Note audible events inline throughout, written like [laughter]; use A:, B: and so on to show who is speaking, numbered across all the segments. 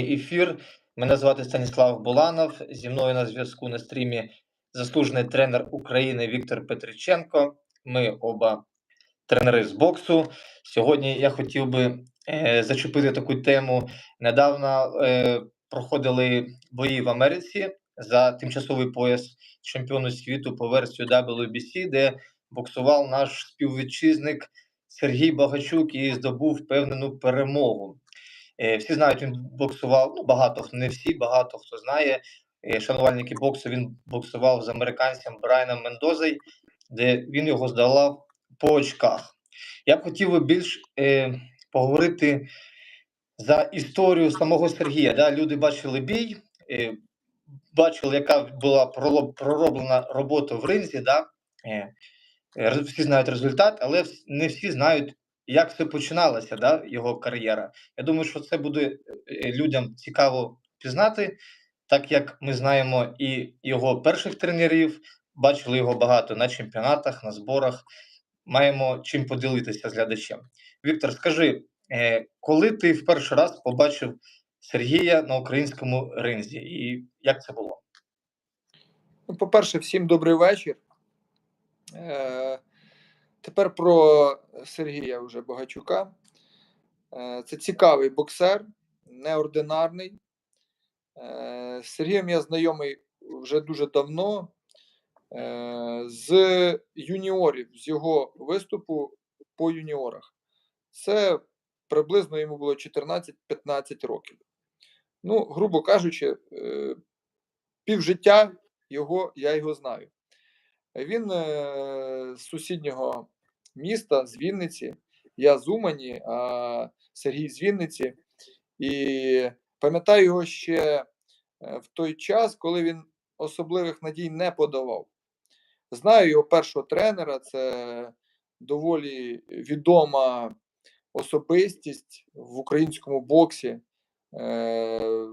A: ефір. Мене звати Станіслав Буланов. Зі мною на зв'язку на стрімі заслужений тренер України Віктор Петриченко. Ми оба тренери з боксу. Сьогодні я хотів би е, зачепити таку тему. Недавно е, проходили бої в Америці за тимчасовий пояс чемпіону світу по версію WBC, де боксував наш співвітчизник Сергій Багачук і здобув впевнену перемогу. Е, Всі знають, він боксував. Ну, багато не всі, багато хто знає. Е, Шанувальники боксу він боксував з американцем Брайаном Мендозой, де він його здолав по очках. Я б хотів би більш е, поговорити за історію самого Сергія. Да? Люди бачили бій, е, бачили, яка була пророблена робота в ринзі. Да? Е, е, всі знають результат, але не всі знають, як це починалося, да? його кар'єра. Я думаю, що це буде е, людям цікаво пізнати, так як ми знаємо і його перших тренерів, бачили його багато на чемпіонатах, на зборах. Маємо чим поділитися з глядачем. Віктор, скажи, е, коли ти в перший раз побачив Сергія на українському ринзі, і як це було?
B: Ну, по-перше, всім добрий вечір. Тепер про Сергія вже Богачука. Е, це цікавий боксер, неординарний. Е, з Сергієм я знайомий вже дуже давно. Е, з юніорів, з його виступу по юніорах. Це приблизно йому було 14-15 років. Ну, грубо кажучи, півжиття його, я його знаю. Він з сусіднього міста, з Вінниці, я з Умані, а Сергій з Вінниці. І пам'ятаю його ще е, в той час, коли він особливих надій не подавав. Знаю його першого тренера, це доволі відома особистість в українському боксі. Е,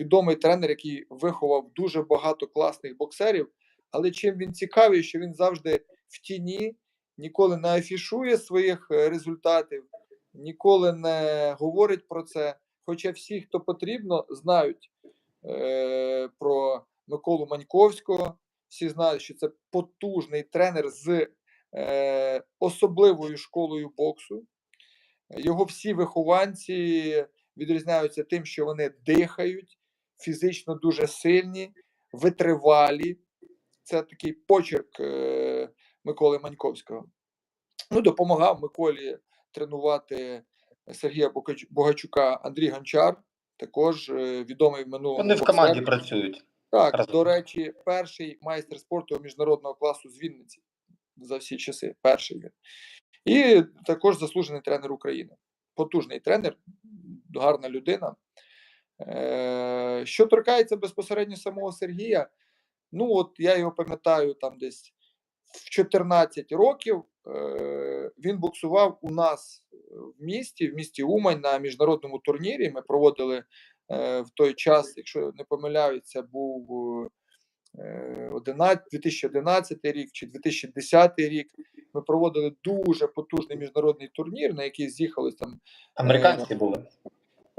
B: відомий тренер, який виховав дуже багато класних боксерів. Але чим він цікавий, що він завжди в тіні, ніколи не афішує своїх е, результатів, ніколи не говорить про це. Хоча всі, хто потрібно, знають е, про Миколу Маньковського, всі знають, що це потужний тренер з е, особливою школою боксу. Його всі вихованці відрізняються тим, що вони дихають, фізично дуже сильні, витривалі. Це такий почерк е, Миколи Маньковського. Ну, допомагав Миколі тренувати Сергія Богачука Андрій Гончар, також е, відомий в минулому.
A: Вони в
B: боксер.
A: команді працюють.
B: Так,
A: разом.
B: до речі, перший майстер спорту міжнародного класу з Вінниці за всі часи. Перший він. І також заслужений тренер України. Потужний тренер, гарна людина. Е, що торкається безпосередньо самого Сергія, ну от я його пам'ятаю там десь в 14 років. Е, він боксував у нас в місті, в місті Умань на міжнародному турнірі. Ми проводили е, в той час, якщо не помиляюсь, це був е, 11, 2011 рік чи 2010 рік. Ми проводили дуже потужний міжнародний турнір, на який з'їхались там
A: Американці були.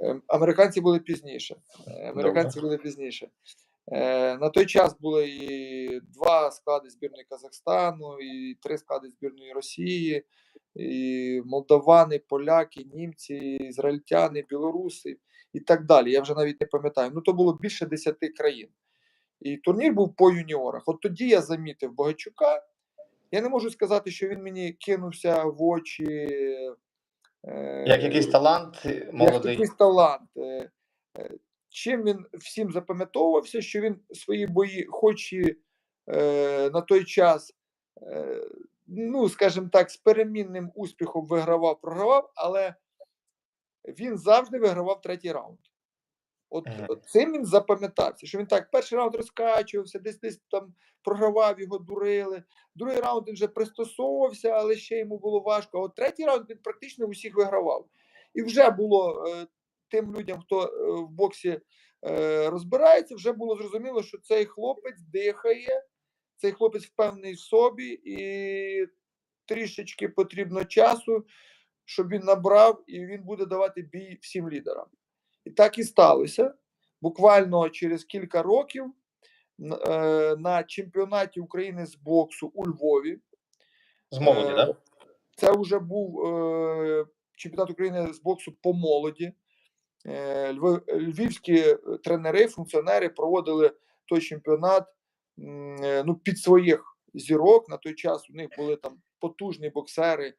B: Е, Американці були пізніше. Е, Американці були пізніше. Е, На той час були і два склади збірної Казахстану, і три склади збірної Росії, і молдавани, поляки, німці, ізраїльтяни, білоруси і так далі. Я вже навіть не пам'ятаю. Ну то було більше десяти країн. І турнір був по юніорах. От тоді я замітив Богачука. Я не можу сказати, що він мені кинувся в очі. е,
A: Як якийсь талант е,
B: як якийсь талант. Чим він всім запам'ятовувався, що він свої бої, хоч і е, на той час, е, ну, скажімо так, з перемінним успіхом вигравав, програвав, але він завжди вигравав третій раунд. От,
A: Мгм.
B: от цим він запам'ятався, що він так перший раунд розкачувався, десь десь там програвав, його дурили. Другий раунд він вже пристосовувався, але ще йому було важко. А от третій раунд він практично усіх вигравав. І вже було е, тим людям, хто е, в боксі е, розбирається, вже було зрозуміло, що цей хлопець дихає, цей хлопець впевнений в собі, і трішечки потрібно часу, щоб він набрав, і він буде давати бій всім лідерам. І так і сталося. Буквально через кілька років е, на чемпіонаті України з боксу у Львові.
A: З молоді, так?
B: Це вже був е, чемпіонат України з боксу по молоді. Е, львівські е, тренери, функціонери проводили той чемпіонат е, ну, під своїх зірок. На той час у них були там потужні боксери.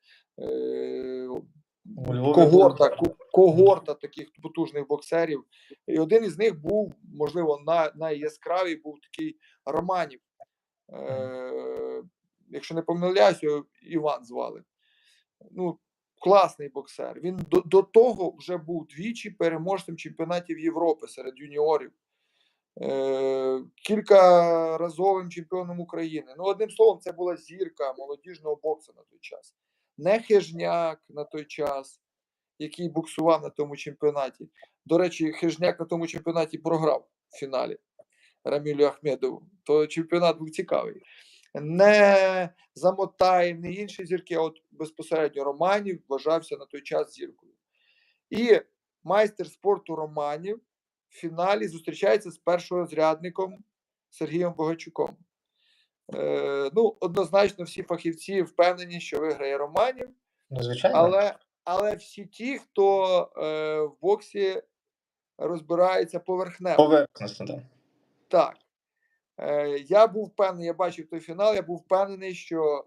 B: Когорта, когорта таких потужних боксерів. І один із них був, можливо, на, найяскравий був такий Романів. Якщо не помиляюсь, Іван звали. Ну, класний боксер. Він до, до того вже був двічі переможцем чемпіонатів Європи серед юніорів. Е, кількаразовим чемпіоном України. Ну, одним словом, це була зірка молодіжного боксу на той час. Не хижняк на той час, який боксував на тому чемпіонаті. До речі, хижняк на тому чемпіонаті програв в фіналі Рамілю Ахмедову. То чемпіонат був цікавий. Не Замотаєв, не інші зірки, а от безпосередньо Романів вважався на той час зіркою. І майстер спорту Романів в фіналі зустрічається з першорозрядником Сергієм Богачуком. Е, ну, однозначно, всі фахівці впевнені, що виграє Романів,
A: Ну, звичайно.
B: але, але всі ті, хто е, в боксі розбирається поверхнево.
A: Поверхностно, так.
B: Так. Е, я був впевнений, я бачив той фінал, я був впевнений, що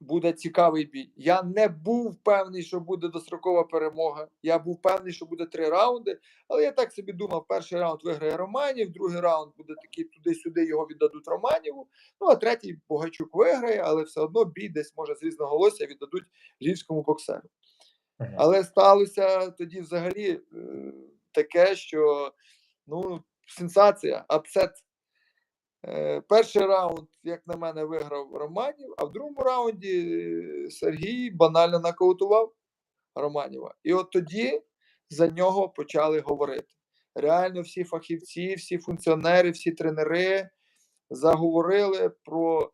B: буде цікавий бій. Я не був впевнений, що буде дострокова перемога. Я був впевнений, що буде три раунди. Але я так собі думав: перший раунд виграє Романів, другий раунд буде такий туди-сюди, його віддадуть Романіву. Ну а третій Богачук виграє, але все одно бій десь може з різноголосся віддадуть львівському боксеру. Але сталося тоді взагалі е, таке, що ну, сенсація, апсет. Е, Перший раунд, як на мене, виграв Романів, а в другому раунді е, Сергій банально нокаутував Романіва. І от тоді за нього почали говорити. Реально, всі фахівці, всі функціонери, всі тренери заговорили про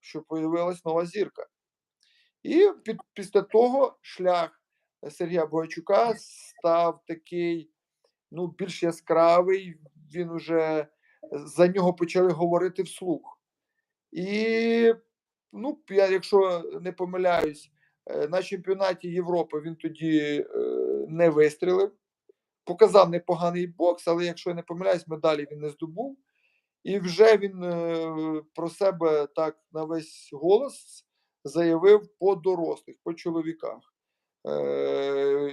B: що появилась нова зірка. І під, після того шлях Сергія Богачука став такий ну, більш яскравий. Він уже за нього почали говорити вслух. І, ну, я, якщо не помиляюсь, е, на чемпіонаті Європи він тоді е, не вистрілив. Показав непоганий бокс, але якщо я не помиляюсь, медалі він не здобув. І вже він е, про себе так на весь голос заявив по дорослих, по чоловіках.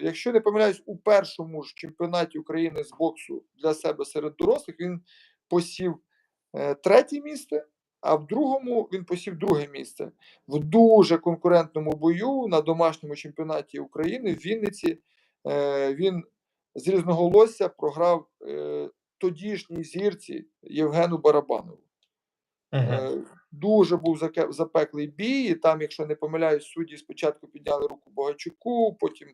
B: Якщо не помиляюсь, у першому ж чемпіонаті України з боксу для себе серед дорослих він посів е, третє місце, а в другому він посів друге місце. В дуже конкурентному бою на домашньому чемпіонаті України в Вінниці е, він з різноголосся програв е, тодішній зірці Євгену Барабанову.
A: Мгм.
B: Е, Дуже був запеклий бій. і Там, якщо не помиляюсь, судді спочатку підняли руку Богачуку, потім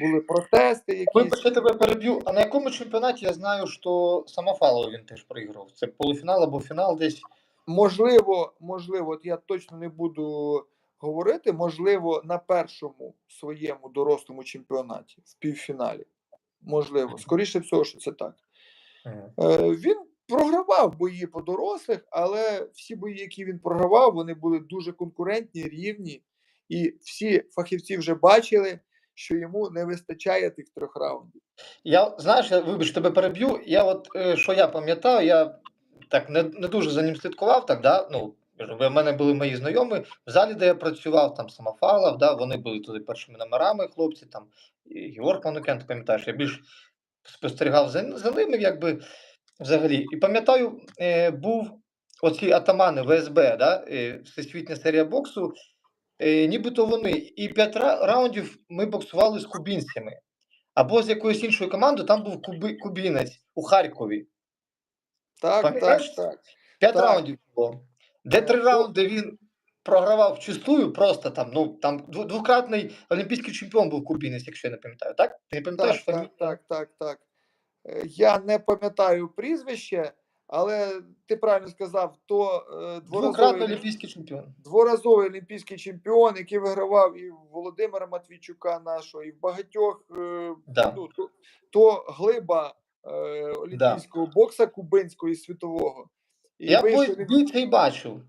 B: були протести. Якісь.
A: Вибач, я тебе переб'ю. А на якому чемпіонаті я знаю, що Самофалов він теж проіграв? Це полуфінал або фінал десь.
B: Можливо, можливо, от я точно не буду говорити. Можливо, на першому своєму дорослому чемпіонаті в півфіналі. Можливо, скоріше всього, що це так.
A: Мгм.
B: Е, Він програвав бої по дорослих, але всі бої, які він програвав, вони були дуже конкурентні, рівні, і всі фахівці вже бачили, що йому не вистачає тих трьох раундів.
A: Я знаєш, я вибач, тебе переб'ю. Я от е, що я пам'ятаю, я так не, не дуже за ним слідкував. Так, да? ну, в мене були мої знайомі в залі, де я працював, там Самофалов, да? вони були туди першими номерами, хлопці, там і Георг ти пам'ятаєш, я більш спостерігав за, за ними, якби взагалі. І пам'ятаю, е, був оці атамани ВСБ, да? е, Всесвітня серія боксу. Е, нібито вони. І п'ять раундів ми боксували з кубінцями. Або з якоюсь іншою командою, там був куби, кубінець у Харкові.
B: Так, так,
A: Пам'ятаєш?
B: так.
A: П'ять
B: Так.
A: раундів було. Де три раунди він програвав вчистую, просто там, ну там двократний олімпійський чемпіон був кубінець, якщо я не пам'ятаю, так? Ти не пам'ятаєш
B: Так, так, так, так, так. Е, Я не пам'ятаю прізвище, Але ти правильно сказав, то е, дворазовий,
A: олімпійський чемпіон.
B: дворазовий олімпійський чемпіон, який вигравав і Володимира Матвійчука нашого, і в багатьох е,
A: Да.
B: ну, то, то глиба е, олімпійського бокса кубинського і світового. І
A: Я
B: вийшов, він,
A: бачив.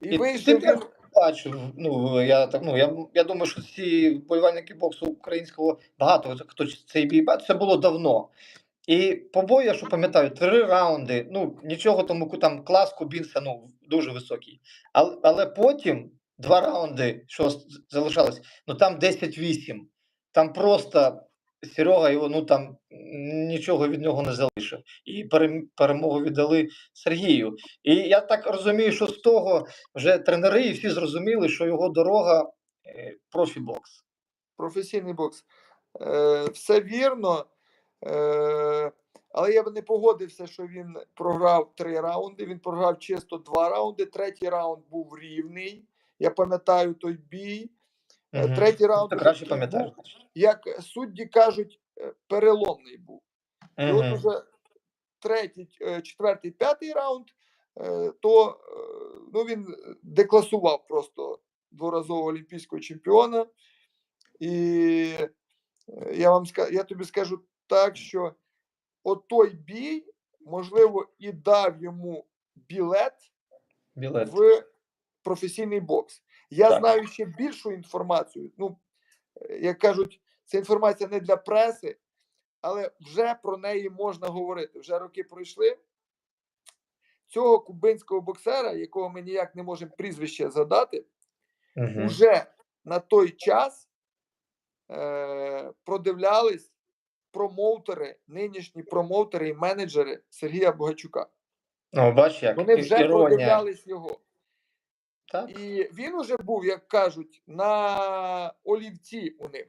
B: і
A: і
B: вийшов
A: ти теж. Ну я так ну я, я думаю, що ці вболівальники боксу українського багато хто цей бій бачив. Це було давно. І по бою, я що пам'ятаю, три раунди. Ну нічого тому там клас Кубінса ну дуже високий. Але, але потім два раунди, що залишалось, ну там 10-8. Там просто Серега його ну там нічого від нього не залишив. І перем- перемогу віддали Сергію. І я так розумію, що з того вже тренери і всі зрозуміли, що його дорога е, профі-бокс.
B: професійний бокс. Е, все вірно. Е, але я б не погодився, що він програв три раунди. Він програв чисто два раунди. Третій раунд був рівний. Я пам'ятаю той бій.
A: Мгм.
B: Третій раунд,
A: Ти краще
B: був,
A: пам'ятаєш.
B: як судді кажуть, е, переломний був. І от уже третій, четвертий, п'ятий раунд, то ну, він декласував просто дворазового олімпійського чемпіона. І я вам я тобі скажу так, що от той бій, можливо, і дав йому білет
A: Білет.
B: в професійний бокс. Я
A: Так.
B: знаю ще більшу інформацію. Ну, як кажуть, це інформація не для преси, але вже про неї можна говорити. Вже роки пройшли. Цього кубинського боксера, якого ми ніяк не можемо прізвище задати,
A: Мгм.
B: уже на той час е, продивлялись промоутери, нинішні промоутери і менеджери Сергія Богачука.
A: Ну, бач, як
B: Вони вже
A: іронія.
B: продивлялись його.
A: Так?
B: І він уже був, як кажуть, на олівці у них.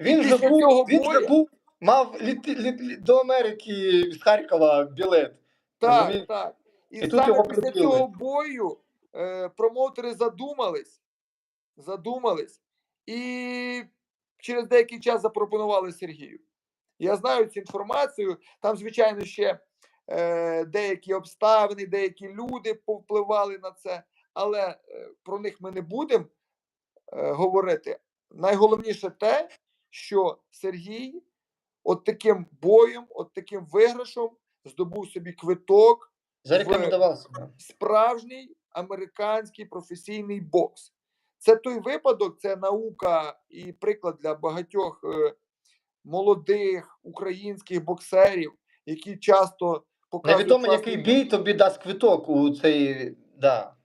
A: Він вже був, він вже був, мав літи, лі- лі- до Америки з Харкова білет.
B: Так,
A: Розумієш?
B: так. І,
A: І
B: саме після цього бою е, промоутери задумались, задумались і через деякий час запропонували Сергію. Я знаю цю інформацію. Там, звичайно, ще е, деякі обставини, деякі люди повпливали на це, але е, про них ми не будемо е, говорити. Найголовніше те, що Сергій от таким боєм, от таким виграшем здобув собі квиток
A: себе.
B: справжній американський професійний бокс. Це той випадок, це наука і приклад для багатьох е, молодих українських боксерів, які часто показують
A: Невідомо, який бій тобі дасть квиток у цей. Да.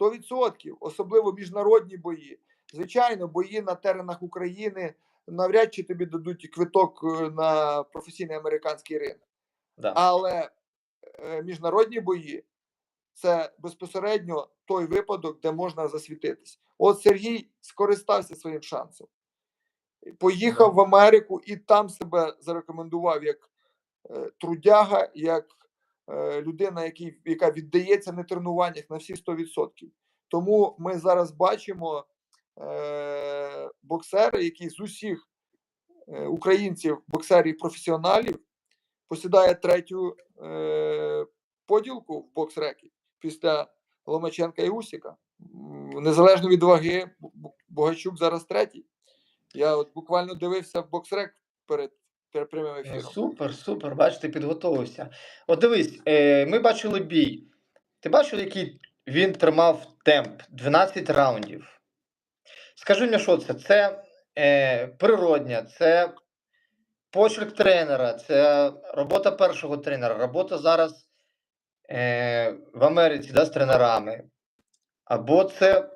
B: 100%, особливо міжнародні бої. Звичайно, бої на теренах України навряд чи тобі дадуть квиток е, на професійний американський ринок.
A: Да.
B: Але е, міжнародні бої це безпосередньо той випадок, де можна засвітитись. От Сергій скористався своїм шансом. Поїхав в Америку і там себе зарекомендував як е, трудяга, як е, людина, який, яка віддається на тренуваннях на всі 100%. Тому ми зараз бачимо е, боксера, який з усіх е, українців, боксерів професіоналів, посідає третю е, поділку в бокс-рекі після Ломаченка і Усіка. Незалежно від ваги, Богачук зараз третій. Я от буквально дивився в бокс-рек перед, прямим
A: Ну,
B: ефіром.
A: супер, супер, бач, ти підготовився. От дивись, е, ми бачили бій. Ти бачив, який він тримав темп 12 раундів. Скажи мені, що це? Це е, природня, це почерк тренера, це робота першого тренера, робота зараз е, в Америці да, з тренерами. Або це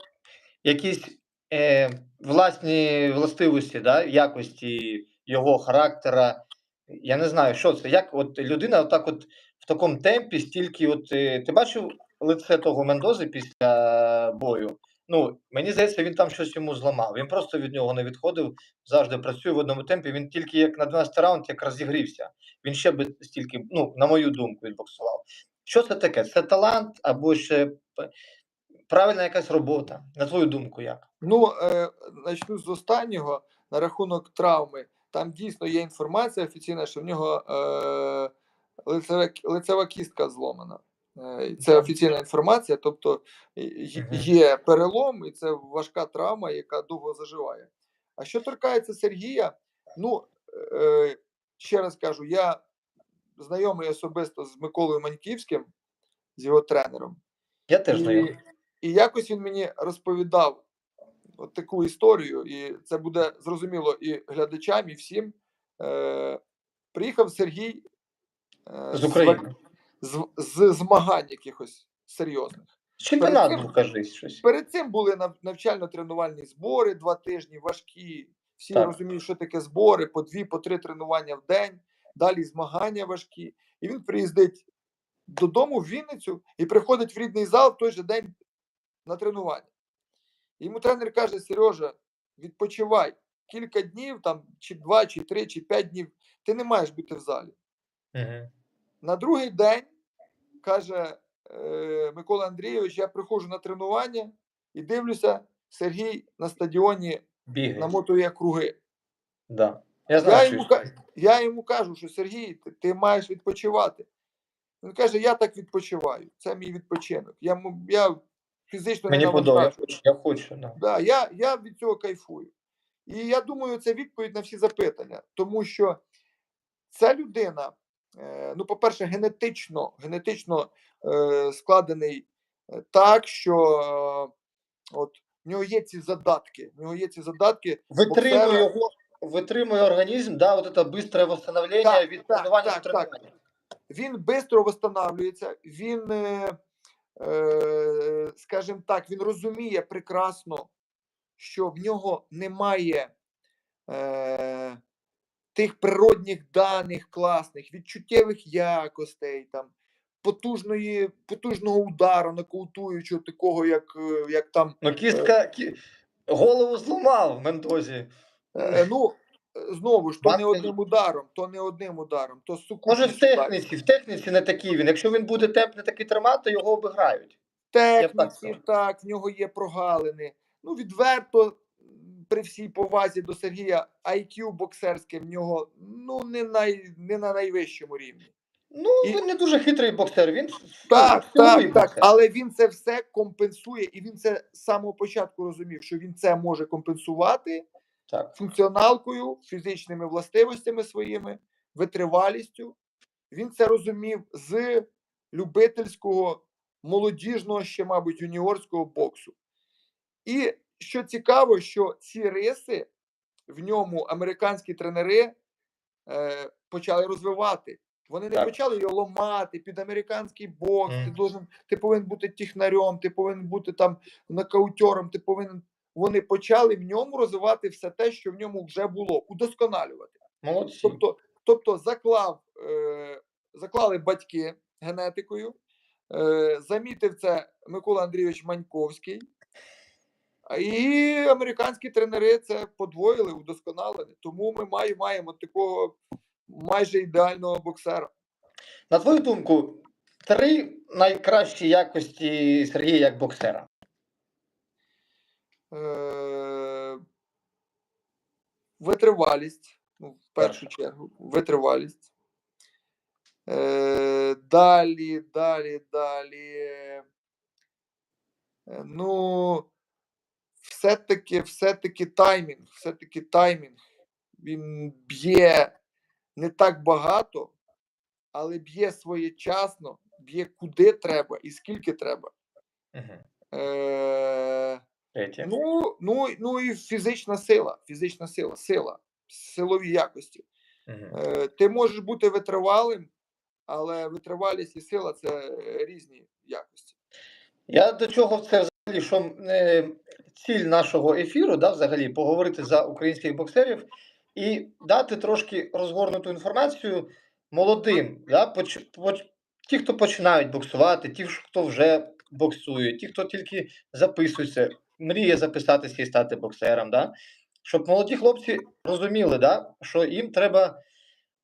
A: якісь е, власні властивості, да, якості його характера. Я не знаю, що це. Як от людина отак от в такому темпі, стільки, от е, ти бачив лице того Мендози після бою? Ну, мені здається, він там щось йому зламав. Він просто від нього не відходив, завжди працює в одному темпі. Він тільки як на 12 раунд як розігрівся. Він ще би стільки, ну, на мою думку, відбоксував. Що це таке? Це талант або ще правильна якась робота? На твою думку, як?
B: Ну, е, начну з останнього на рахунок травми. Там дійсно є інформація офіційна, що в нього е, лицева, лицева кістка зломана. Е, Це офіційна інформація, тобто є перелом, і це важка травма, яка довго заживає. А що торкається Сергія, ну е, ще раз кажу, я знайомий особисто з Миколою Маньківським, з його тренером.
A: Я теж знайомий.
B: і якось він мені розповідав от таку історію, і це буде зрозуміло і глядачам, і всім. Е, приїхав Сергій е,
A: З України.
B: з, з змагань якихось серйозних.
A: Чемпіонат
B: перед
A: кажись, щось.
B: Перед цим були навчально-тренувальні збори два тижні, важкі. Всі
A: Так.
B: розуміють, що таке збори, по дві, по три тренування в день, далі змагання важкі. І він приїздить додому в Вінницю і приходить в рідний зал в той же день на тренування. Йому тренер каже: Сережа, відпочивай кілька днів, там, чи два, чи три, чи п'ять днів. Ти не маєш бути в залі.
A: Угу.
B: На другий день каже е, Микола Андрійович: я приходжу на тренування і дивлюся, Сергій на стадіоні
A: Бігає.
B: намотує круги.
A: Да. Я
B: Я йому, я йому кажу, що Сергій, ти, ти маєш відпочивати. Він каже: Я так відпочиваю. Це мій відпочинок. Я, я фізично
A: мені
B: не
A: подобається. Я хочу. Да.
B: Да, я, я від цього кайфую. І я думаю, це відповідь на всі запитання, тому що ця людина, е, ну, по-перше, генетично, генетично е, складений е, так, що от в нього є ці задатки. В нього є ці задатки.
A: Витримує його, витримує організм, да, от це бистрое восстановлення
B: Так,
A: від тренування
B: так,
A: до
B: так. Він швидко восстанавлюється, він, е, е, скажімо так, він розуміє прекрасно, що в нього немає е, тих природних даних класних, відчуттєвих якостей, там, потужної, потужного удару нокаутуючого, такого, як, е, як там.
A: Ну, кістка кі... голову зламав в Мендозі.
B: Е, ну, е, знову ж, то не одним ударом, то не одним ударом, то
A: Може, в техніці, в техніці не такий він. Якщо він буде темп не такий тримати, його обіграють.
B: Техніці,
A: так
B: так, в нього є прогалини. Ну, відверто, при всій повазі до Сергія, IQ боксерське в нього ну, не, най, не на найвищому рівні.
A: Ну,
B: І-
A: він не дуже хитрий боксер. Він
B: Так, так, так. Але він це все компенсує, і він це з самого початку розумів, що він це може компенсувати
A: так.
B: функціоналкою, фізичними властивостями своїми, витривалістю. Він це розумів з любительського, молодіжного, ще, мабуть, юніорського боксу. І що цікаво, що ці риси в ньому американські тренери е, почали розвивати. Вони не
A: Так.
B: почали його ламати під американський бокс. Ти должен, ти повинен бути технарем, ти повинен бути там нокаутером, ти повинен. Вони почали в ньому розвивати все те, що в ньому вже було, удосконалювати.
A: Молодці.
B: Тобто, тобто заклав, е, заклали батьки генетикою, замітив це Микола Андрійович Маньковський, і американські тренери це подвоїли, удосконалили. Тому ми має- маємо такого майже ідеального боксера.
A: На твою думку, три найкращі якості Сергія як боксера.
B: Е, витривалість, ну, в першу чергу, витривалість. Е, далі, далі, далі. Е, ну, все-таки, все-таки таймінг, все-таки таймінг. Він б'є не так багато, але б'є своєчасно, б'є куди треба і скільки треба.
A: Угу.
B: Е, Ну, ну, ну і фізична сила, фізична сила, сила, силові якості.
A: Угу.
B: Е, ти можеш бути витривалим, але витривалість і сила це е, різні якості.
A: Я до чого це взагалі, що е, ціль нашого ефіру, да, взагалі, поговорити за українських боксерів і дати трошки розгорнуту інформацію молодим, да, поч, поч, ті, хто починають боксувати, ті, хто вже боксує, ті, хто тільки записується, мріє записатися і стати боксером, да, щоб молоді хлопці розуміли, да, що їм треба.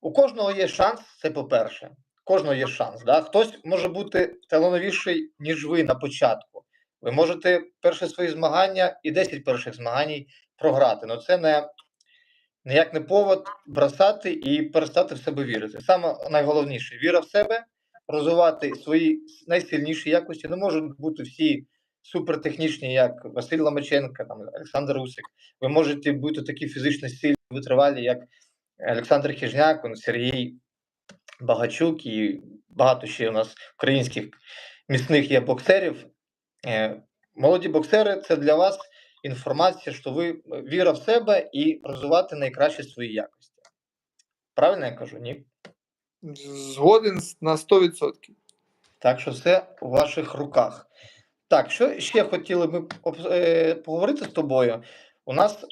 A: У кожного є шанс, це по-перше. Кожного є шанс. Да? Хтось може бути талановіший, ніж ви на початку. Ви можете перші свої змагання і 10 перших змагань програти. Ну це не, ніяк не повод бросати і перестати в себе вірити. Саме найголовніше віра в себе, розвивати свої найсильніші якості. Не можуть бути всі супертехнічні, як Василь Ломаченко, там, Олександр Усик. Ви можете бути такі фізично сильні, витривалі, як Олександр Хижняк, он, Сергій Багачук і багато ще у нас українських міцних є боксерів. Е, Молоді боксери це для вас інформація, що ви віра в себе і розвивати найкращі свої якості. Правильно я кажу? Ні?
B: Згоден на 100%.
A: Так що все у ваших руках. Так, що ще хотіли ми е, поговорити з тобою? У нас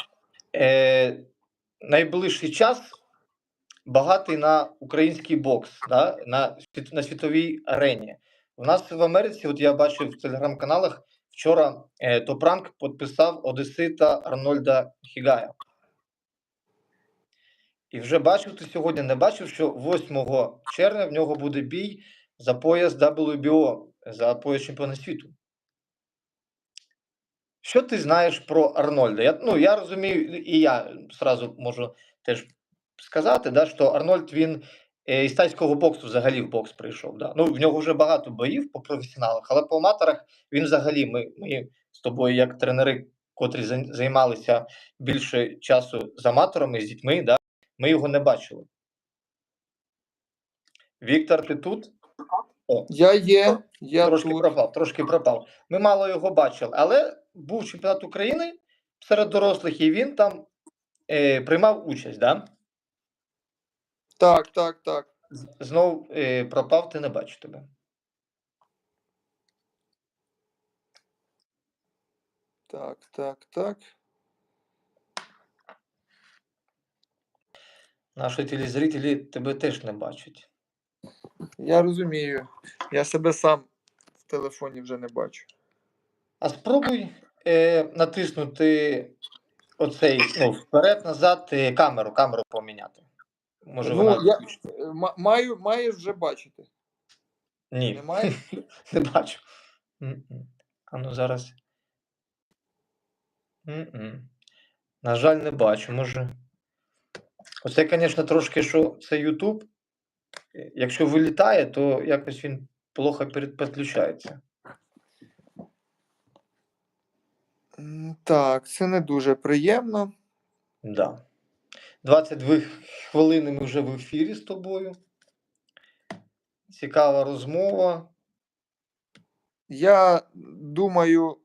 A: е, найближчий час багатий на український бокс, да? на, на світовій арені. У нас в Америці, от я бачив в телеграм-каналах, вчора е, Топранк підписав Одесита Арнольда Хігая. І вже бачив ти сьогодні, не бачив, що 8 червня в нього буде бій за пояс WBO, за пояс чемпіона світу. Що ти знаєш про Арнольда? Я, ну, я розумію, і я зразу можу теж сказати, да, що Арнольд він е, із тайського боксу взагалі в бокс прийшов. Да. Ну, в нього вже багато боїв по професіоналах, але по аматорах він взагалі, ми, ми з тобою, як тренери, котрі займалися більше часу з аматорами, з дітьми, да, ми його не бачили. Віктор, ти тут? О,
B: Я є, я
A: трошки
B: тут.
A: пропав, трошки пропав. Ми мало його бачили, але був чемпіонат України серед дорослих, і він там е, приймав участь. Да?
B: Так, так, так.
A: Знов е, пропав, ти не бачу тебе.
B: Так, так, так.
A: Наші телезрителі тебе теж не бачать.
B: Я розумію. Я себе сам в телефоні вже не бачу.
A: А спробуй е, натиснути оцей ну, вперед-назад е, камеру, камеру поміняти. Може,
B: Ну,
A: вона
B: я-. Е, Маю, маєш вже бачити.
A: Ні,
B: Немає? [laughs]
A: не бачу. А ну зараз. На жаль, не бачу. Може. Оце, звісно, трошки, що це YouTube. Е, Якщо вилітає, то якось він плохо перед- підключається.
B: Так, це не дуже приємно.
A: Да. 22 хвилини ми вже в ефірі з тобою. Цікава розмова.
B: Я думаю,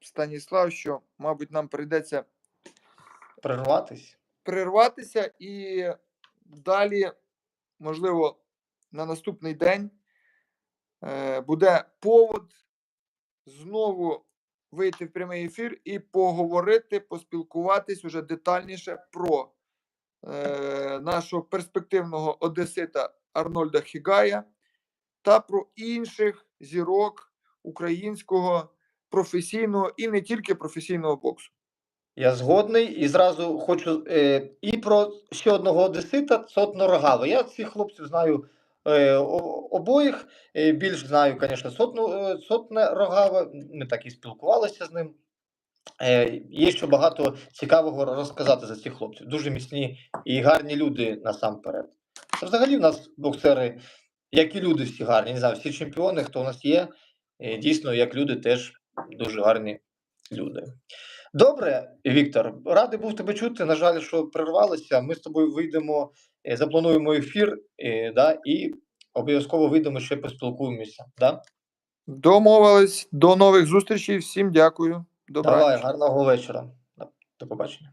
B: Станіслав, що, мабуть, нам прийдеться
A: Прерватись.
B: перерватися і далі, можливо, на наступний день е, буде повод знову вийти в прямий ефір і поговорити, поспілкуватись уже детальніше про е, нашого перспективного одесита Арнольда Хігая та про інших зірок українського професійного і не тільки професійного боксу.
A: Я згодний і зразу хочу е, і про ще одного одесита Сотно Я цих хлопців знаю обоїх. Е, більш знаю, звісно, е, сотне Рогава. Ми так і спілкувалися з ним. Е, є ще багато цікавого розказати за цих хлопців. Дуже міцні і гарні люди насамперед. Взагалі в нас боксери, як і люди всі гарні. Не знаю, всі чемпіони, хто у нас є, дійсно, як люди, теж дуже гарні люди. Добре, Віктор, радий був тебе чути. На жаль, що прервалися. Ми з тобою вийдемо, е, заплануємо ефір, е, да, і обов'язково вийдемо ще поспілкуємося. Да?
B: Домовились. До нових зустрічей. Всім дякую. Добра.
A: Давай, гарного вечора. До побачення.